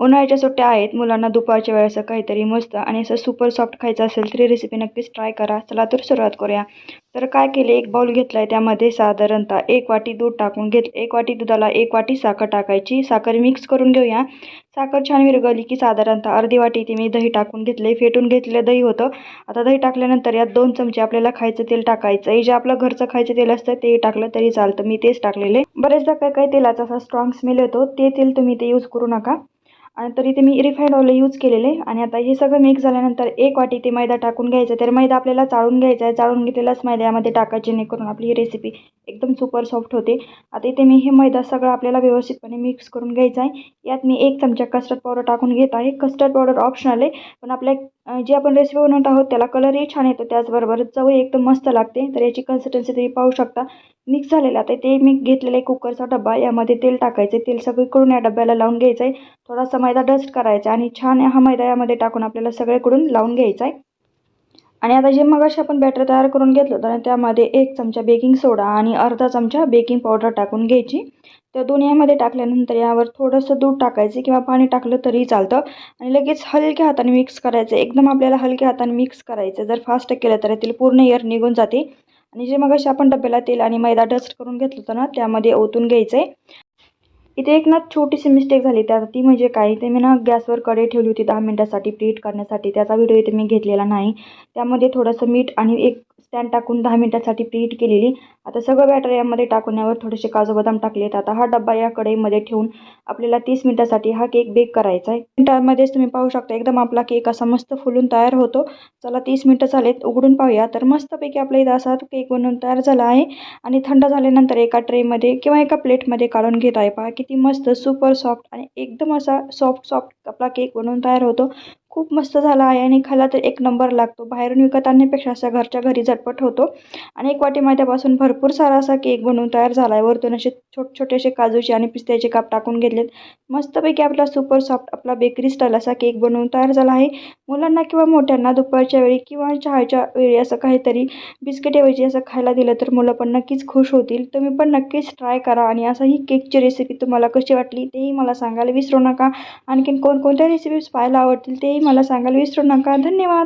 उन्हाळ्याच्या सुट्ट्या आहेत मुलांना दुपारच्या वेळेस काहीतरी मस्त आणि असं सुपर सॉफ्ट खायचं असेल तरी रेसिपी नक्कीच ट्राय करा. चला तर सुरुवात करूया. तर काय केले? एक बाऊल घेतला आहे त्यामध्ये साधारणतः एक वाटी दूध टाकून घेत एक वाटी दुधाला एक वाटी साखर टाकायची. साखर मिक्स करून घेऊया. साखर छान विरगवली की साधारणतः अर्धी वाटी ती मी दही टाकून घेतले फेटून घेतलेलं दही होतं. आता दही टाकल्यानंतर यात दोन चमचे आपल्याला खायचं तेल टाकायचं हे जे आपलं घरचं खायचं तेल असतं ते टाकलं तरी चालतं. मी तेच टाकलेले. बरेचदा काय काही तेलाचा असा स्ट्रॉंग स्मेल येतो. ते तेल तुम्ही ते यूज करू नका. तरी ते मी रिफाईंड ऑइल यूज केलेले आणि आता हे सगळं मिक्स झाल्यानंतर एक वाटी ते मैदा टाकून घ्यायचा. तर मैदा आपल्याला चाळून घ्यायचा आहे. चाळून घेतलेलाच मैदा यामध्ये टाकायचे जेणेकरून आपली ही रेसिपी एकदम सुपर सॉफ्ट होते. आता इथे मी हे मैदा सगळं आपल्याला व्यवस्थितपणे मिक्स करून घ्यायचा आहे. यात मी एक चमचा कस्टर्ड पावडर टाकून घेत आहे. कस्टर्ड पावडर ऑप्शनल आहे पण आपल्या जी आपण रेसिपी बनवत आहोत त्याला कलरही छान येतो. त्याचबरोबर चवही एकदम मस्त लागते. तर याची कन्सिस्टन्सी तुम्ही पाहू शकता. मिक्स झालेलं आता ते मी घेतलेलं आहे कुकरचा डबा यामध्ये तेल टाकायचं तेल सगळीकडून या डब्याला लावून घ्यायचं आहे. थोडासा मैदा डस्ट करायचा आणि छान हा मैदा यामध्ये टाकून आपल्याला सगळीकडून लावून घ्यायचा आहे. आणि आता जे मगाशी आपण बॅटर तयार करून घेतलं होतं ना त्यामध्ये एक चमचा बेकिंग सोडा आणि अर्धा चमचा बेकिंग पावडर टाकून घ्यायची. त्या दोन्ही यामध्ये टाकल्यानंतर यावर थोडंसं दूध टाकायचं किंवा पाणी टाकलं तरी चालतं. आणि लगेच हलक्या हाताने मिक्स करायचं. एकदम आपल्याला हलक्या हाताने मिक्स करायचं. जर फास्ट केलं तर तेल पूर्ण एअर निघून जाते. आणि जे मगाशी आपण डब्याला तेल आणि मैदा डस्ट करून घेतलं होतं ना त्यामध्ये ओतून घ्यायचं आहे इथे एक ना छोटीशी मिस्टेक झाली. त्यात ती म्हणजे काय? ते मी ना गॅसवर कढई ठेवली होती दहा मिनटासाठी प्रीट करण्यासाठी. त्याचा व्हिडिओ इथे मी घेतलेला नाही. त्यामध्ये थोडंसं मीठ आणि एक स्टँड टाकून दहा मिनटासाठी प्रीट केलेली. आता सगळं बॅटर यामध्ये टाकून यावर थोडेसे काजू बदाम टाकलेत आता हा डब्बा या कढईमध्ये ठेवून आपल्याला तीस मिनटासाठी हा केक बेक करायचा आहे. मिनटामध्येच तुम्ही पाहू शकता एकदम आपला केक असा मस्त फुलून तयार होतो. चला तीस मिनटं झालेत उघडून पाहूया. तर मस्तपैकी आपल्या इथं असा केक बनवून तयार झाला आहे. आणि थंड झाल्यानंतर एका ट्रेमध्ये किंवा एका प्लेटमध्ये काढून घेत आहे. पहा किती मस्त सुपर सॉफ्ट आणि एकदम असा सॉफ्ट सॉफ्ट आपला केक बनवून तयार होतो. खूप मस्त झाला आहे आणि खाला तर एक नंबर लागतो. बाहेरून विकत आणण्यापेक्षा असा घरच्या घरी झटपट होतो. आणि एक वाटी मैद्यापासून भरपूर सारा असा केक बनवून तयार झाला आहे वरतून असे छोट छोटे असे काजूचे आणि पिस्त्याचे काप टाकून घेतलेत. मस्तपैकी आपला सुपर सॉफ्ट आपला बेकरी स्टाईल असा केक बनवून तयार झाला आहे. मुलांना किंवा मोठ्यांना दुपारच्या वेळी किंवा चहाच्या वेळी असं काहीतरी बिस्किटेऐवजी असं खायला दिलं तर मुलं पण नक्कीच खुश होतील. तुम्ही पण नक्कीच ट्राय करा आणि असं ही केकची रेसिपी तुम्हाला कशी वाटली तेही मला सांगायला विसरू नका. आणखीन कोणकोणत्या रेसिपीज पाहायला आवडतील तेही मला सांगायला विसरू नका. धन्यवाद.